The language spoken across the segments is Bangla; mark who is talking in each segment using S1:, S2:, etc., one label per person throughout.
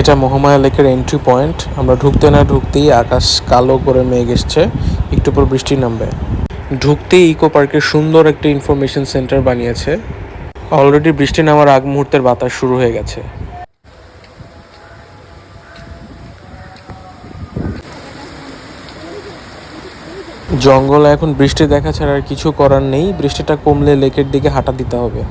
S1: এটা মহামায়া লেকের এন্ট্রি পয়েন্ট আমরা ঢুকতে না ঢুকতেই আকাশ কালো করে মেঘ এসছে। একটু পর বৃষ্টি নামবে। ঢুকতেই ইকো পার্কের সুন্দর একটা ইনফরমেশন সেন্টার বানিয়েছে। অলরেডি বৃষ্টি নামার আগ মুহূর্তের বাতাস শুরু হয়ে গেছে। জঙ্গলে এখন বৃষ্টি দেখা ছাড়া আর কিছু করার নেই। বৃষ্টিটা কমলে লেকের দিকে হাঁটা দিতে হবে।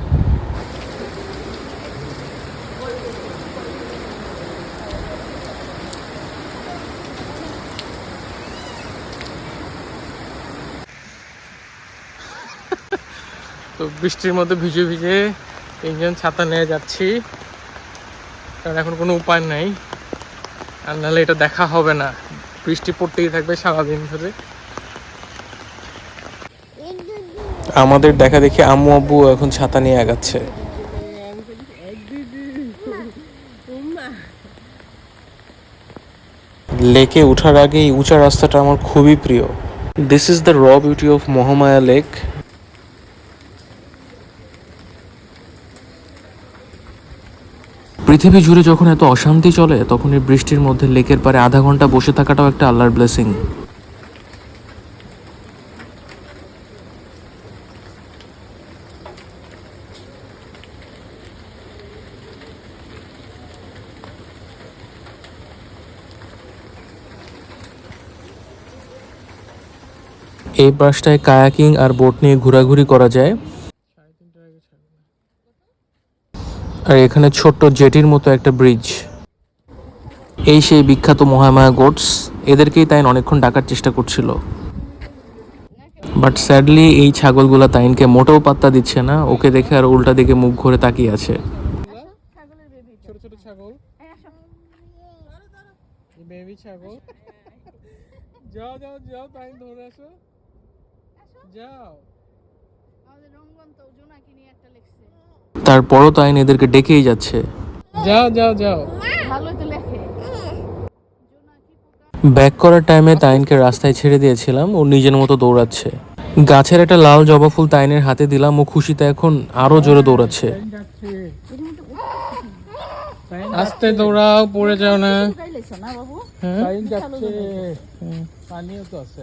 S1: তো বৃষ্টির মধ্যে ভিজে ভিজে তিনজন ছাতা নিয়ে যাচ্ছি। কারণ এখন কোনো উপায় নাই। আর নাহলে এটা দেখা হবে না। বৃষ্টি পড়তেই থাকবে সারাদিন ধরে। আমাদের দেখা দেখি আম্মু আব্বু এখন ছাতা নিয়ে আগাচ্ছে। লেকে ওঠার আগে এই উঁচা রাস্তাটা আমার খুবই প্রিয়। This is the raw beauty of Mahamaya lake পৃথিবী জুড়ে যখন এত অশান্তি চলে, তখন এই বৃষ্টির মধ্যে লেকের পারে আধা ঘণ্টা বসে থাকাটাও একটা আল্লাহর ব্লেসিং এই বাসটায় কায়াকিং আর বোট নিয়ে ঘোরাঘুরি করা যায়। আর এখানে ছোট্ট জেটির মতো একটা ব্রিজ এই সেই বিখ্যাত মহামায়া গোটস এদেরকেই তাইন অনেকক্ষণ ডাকার চেষ্টা করছিল। বাট স্যাডলি এই ছাগলগুলা তাইনকে মোটেও পাত্তা দিচ্ছে না ওকে দেখে আর উল্টা দিকে মুখ ঘুরে তাকিয়ে আছে। ছোট ছোট ছাগল। বেবি ছাগল। যাও যাও যাও তাইন ধরে আসো। যাও।
S2: আমাদের রঙ্গন তো জোনাকি নিয়ে একটা লিখছে।
S1: তারপরও তাইন এদেরকে ডেকেই যাচ্ছে।
S3: যাও যাও যাও।
S2: ভালোই তো লেখে
S1: ব্যাক করার টাইমে তাইনকে রাস্তায় ছেড়ে দিয়েছিলাম ও নিজের মতো দৌড়াচ্ছে। গাছের একটা লাল জবা ফুল তাইনের হাতে দিলাম ও খুশিতে এখন আরও জোরে দৌড়াচ্ছে।
S3: আস্তে দৌড়াও পড়ে যাও না। হ্যাঁ? পানিও তো আছে।